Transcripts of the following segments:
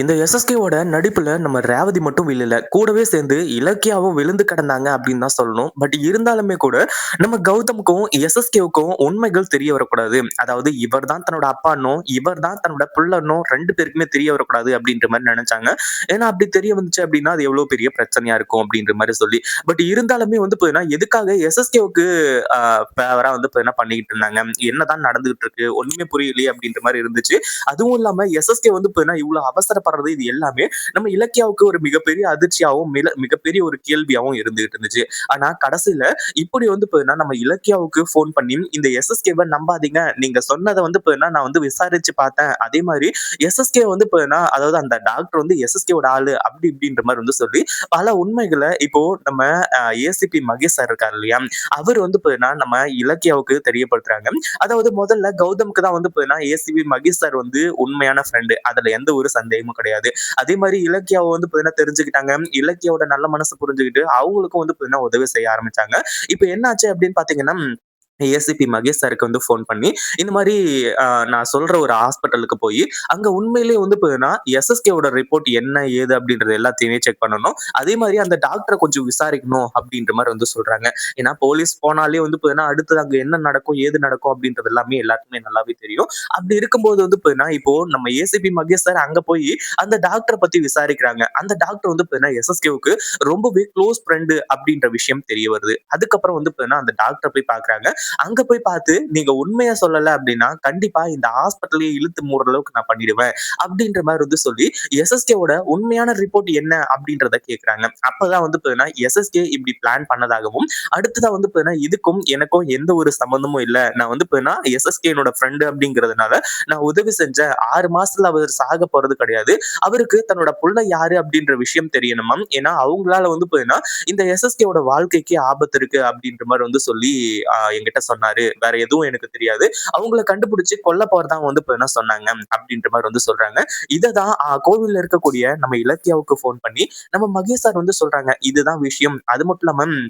இந்த எஸ்எஸ்கேவோட நடிப்புல நம்ம ரேவதி மட்டும் விழல. கூடவே சேர்ந்து இலக்கியாவும் விழுந்து கிடந்தாங்க அப்படின்னு தான் சொல்லணும். பட் இருந்தாலுமே கூட நம்ம கௌதமுக்கும், எஸ்எஸ்கேவுக்கும் உண்மைகள் தெரிய வரக்கூடாது. அதாவது இவர் தான் தன்னோட அப்பான்னும், இவர் தான் தன்னோட புள்ளனும் ரெண்டு பேருக்குமே தெரிய வரக்கூடாது அப்படின்ற மாதிரி நினைச்சாங்க ஏன்னா அப்படி தெரிய வந்துச்சு அப்படின்னா, அது எவ்வளவு பெரிய பிரச்சனையா இருக்கும் அப்படின்ற மாதிரி சொல்லி. பட் இருந்தாலுமே வந்து பார்த்தீங்கன்னா, எதுக்காக எஸ்எஸ்கேவுக்கு ஃபேவரா வந்து என்ன பண்ணிக்கிட்டு இருந்தாங்க. என்னதான் நடந்துகிட்டு இருக்கு? ஒண்ணுமே புரியலையே அப்படின்ற மாதிரி இருந்துச்சு. அதுவும் இல்லாம எஸ்எஸ்கே வந்து போதுன்னா இவ்வளவு அவசர பேசப்படுறது இது எல்லாமே நம்ம இலக்கியாவுக்கு ஒரு மிகப்பெரிய அதிர்ச்சியாவும், மில மிகப்பெரிய ஒரு கேள்வியாவும் இருந்துகிட்டு இருந்துச்சு. ஆனா கடைசியில இப்படி வந்து போதுன்னா நம்ம இலக்கியாவுக்கு ஃபோன் பண்ணி, இந்த எஸ்எஸ்கேவை நம்பாதீங்க. நீங்க சொன்னதை வந்து பார்த்தீங்கன்னா, நான் வந்து விசாரிச்சு பார்த்தேன். அதே மாதிரி எஸ்எஸ்கே வந்து போதுன்னா அதாவது அந்த டாக்டர் வந்து எஸ்எஸ்கேவோட ஆளு அப்படி இப்படின்ற மாதிரி வந்து சொல்லி, பல உண்மைகளை இப்போ நம்ம ஏசிபி மகேஷ் சார் இருக்காரு இல்லையா? அவர் வந்து போதுன்னா நம்ம இலக்கியாவுக்கு தெரியப்படுத்துறாங்க. அதாவது முதல்ல கௌதமுக்கு தான் வந்து பார்த்தீங்கன்னா, ஏசிபி மகேஷ் சார் வந்து உண்மையான ஃப்ரெண்டு. அதுல எந்த ஒரு சந்தேகமும் கிடையாது. அதே மாதிரி இலக்கியாவ வந்து பார்த்தீங்கன்னா தெரிஞ்சுக்கிட்டாங்க. இலக்கியாவோட நல்ல மனசு புரிஞ்சுகிட்டு, அவங்களுக்கும் வந்து பார்த்தீங்கன்னா உதவி செய்ய ஆரம்பிச்சாங்க. இப்ப என்னாச்சு அப்படின்னு பார்த்தீங்கன்னா ஏசிபி மகேஷ் சாருக்கு வந்து ஃபோன் பண்ணி, இந்த மாதிரி நான் சொல்ற ஒரு ஹாஸ்பிட்டலுக்கு போய் அங்க உண்மையிலேயே வந்து பார்த்தீங்கன்னா, எஸ்எஸ்கேவோட ரிப்போர்ட் என்ன, ஏது அப்படின்றது எல்லாத்தையுமே செக் பண்ணணும். அதே மாதிரி அந்த டாக்டரை கொஞ்சம் விசாரிக்கணும் அப்படின்ற மாதிரி வந்து சொல்றாங்க. ஏன்னா போலீஸ் போனாலே வந்து பார்த்தீங்கன்னா, அடுத்து அங்க என்ன நடக்கும், ஏது நடக்கும் அப்படின்றது எல்லாமே எல்லாருக்குமே நல்லாவே தெரியும். அப்படி இருக்கும்போது வந்து பார்த்தீங்கன்னா, இப்போ நம்ம ஏசிபி மகேஷ் சார் அங்க போய் அந்த டாக்டரை பத்தி விசாரிக்கிறாங்க. அந்த டாக்டர் வந்து பார்த்தீங்கன்னா, எஸ்எஸ்கேவுக்கு ரொம்பவே க்ளோஸ் ஃப்ரெண்டு அப்படின்ற விஷயம் தெரிய வருது. அதுக்கப்புறம் வந்து பார்த்தீங்கன்னா, அந்த டாக்டரை போய் பார்க்குறாங்க. அங்க போய் பார்த்து, நீங்க உண்மையா சொல்லல அப்படின்னா, கண்டிப்பா இந்த ஹாஸ்பிட்டலயே இழுத்து மூடுற அளவுக்கு நான் பண்ணிடுவேன். அப்படின்ற மாதிரி வந்து சொல்லி, எஸ்எஸ்கேவோட உண்மையான ரிப்போர்ட் என்ன அப்படின்றத கேட்கறாங்க அப்பதான் வந்து பாத்தீங்கன்னா எஸ்எஸ்கே இப்படி பிளான் பண்ணதாகவும், அடுத்ததா வந்து பாத்தீங்கன்னா இதுக்கும் எனக்கும் எந்த ஒரு சம்பந்தமும் இல்ல. நான் வந்து பாத்தீங்கன்னா எஸ்எஸ்கே என்னோட ஃப்ரெண்டு அப்படிங்கிறதுனால, நான் உதவி செஞ்சேன். ஆறு மாசத்துல அவர் சாக போறது கிடையாது. அவருக்கு தன்னோட புள்ள யாரு அப்படின்ற விஷயம் தெரியணுமாம். ஏன்னா, அவங்களால வந்து பார்த்தீங்கன்னா, இந்த எஸ்எஸ்கேவோட வாழ்க்கைக்கு ஆபத்து இருக்கு அப்படின்ற மாதிரி வந்து சொல்லி எங்க என்கிட்ட சொன்னாரு. வேற எதுவும் எனக்கு தெரியாது. அவங்கள கண்டுபிடிச்சு கொல்ல போறதான் வந்து என்ன சொன்னாங்க. அப்படின்ற மாதிரி வந்து சொல்றாங்க. இததான் கோவில்ல இருக்கக்கூடிய நம்ம இலக்கியாவுக்கு ஃபோன் பண்ணி, நம்ம மகேஷ் சார் வந்து சொல்றாங்க. இதுதான் விஷயம். அது மட்டும் இல்லாம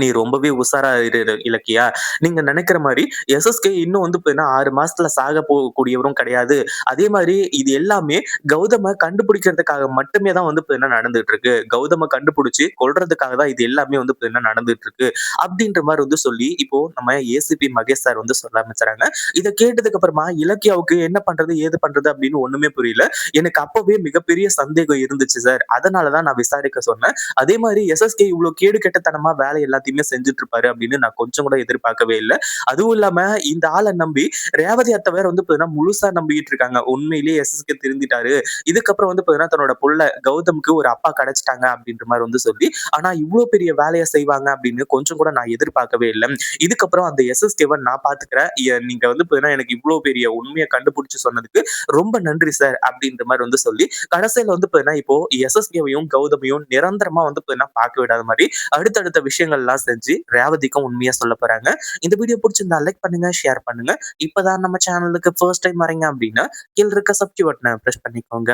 நீ ரொம்பவே உசாரா இரு இலக்கியா. நீங்க நினைக்கிற மாதிரி எஸ்எஸ்கே இன்னும் வந்து பார்த்தீங்கன்னா 6 மாசத்துல சாக போகக்கூடியவரும் கிடையாது. அதே மாதிரி இது எல்லாமே கௌதம கண்டுபிடிக்கிறதுக்காக மட்டுமே தான் வந்து பார்த்தீங்கன்னா நடந்துட்டு இருக்கு. கௌதம கண்டுபிடிச்சு கொல்றதுக்காக தான் இது எல்லாமே வந்து பார்த்தீங்கன்னா நடந்துட்டு இருக்கு. அப்படின்ற மாதிரி வந்து சொல்லி, இப்போ நம்ம ஏசிபி மகேஷ் சார் வந்து சொல்ல ஆரம்பிச்சாங்க இதை கேட்டதுக்கு அப்புறமா இலக்கியாவுக்கு என்ன பண்றது, ஏது பண்றது அப்படின்னு ஒண்ணுமே புரியல. எனக்கு அப்பவே மிகப்பெரிய சந்தேகம் இருந்துச்சு சார். அதனால தான் நான் விசாரிக்க சொன்னேன். அதே மாதிரி எஸ்எஸ்கே இவ்வளவு கேடு கெட்டத்தனமா வேலை எல்லாத்தையுமே செஞ்சுட்டு இருப்பாரு அப்படின்னு நான் கொஞ்சம் கூட எதிர்பார்க்கவே இல்லை அதுவும் இல்லாம இந்த ஆளை நம்பி ரேவதி அத்தை வேற வந்து பார்த்தீங்கன்னா முழுசா நம்பிக்கிட்டு இருக்காங்க. உண்மையிலேயே எஸ்எஸ்கே திருந்திட்டாரு. இதுக்கப்புறம் வந்து பார்த்தீங்கன்னா தன்னோட புள்ள கௌதம்க்கு ஒரு அப்பா கிடைச்சிட்டாங்க அப்படின்ற மாதிரி வந்து சொல்லி, ஆனா இவ்வளவு பெரிய வேலையை செய்வாங்க அப்படின்னு கொஞ்சம் கூட நான் எதிர்பார்க்கவே இல்லை இதுக்கப்புறம் அந்த எஸ்எஸ்கேவை நான் பாத்துக்கிறேன் நீங்க வந்து பாத்தீங்கன்னா எனக்கு இவ்வளவு பெரிய உண்மையை கண்டுபிடிச்சு சொன்னதுக்கு ரொம்ப நன்றி சார் அப்படின்ற மாதிரி வந்து சொல்லி, கடைசியில வந்து பார்த்தீங்கன்னா இப்போ எஸ்எஸ்கேவையும், கௌதமையும் நிரந்தரமா வந்து பார்த்தீங்கன்னா பார்க்க விடாத மாதிரி அடுத்தடுத்த விஷயங்கள்லாம் செஞ்சு ரேவதிக்கும் உண்மையா சொல்ல போறாங்க. இந்த வீடியோ பிடிச்சிருந்தா லைக் பண்ணுங்க, ஷேர் பண்ணுங்க. இப்பதான் நம்ம சேனலுக்கு ஃபர்ஸ்ட் டைம் வரீங்க அப்படின்னா, கீழ இருக்க சப்ஸ்கிரைப் பட்டனை ப்ரெஸ் பண்ணிக்கோங்க.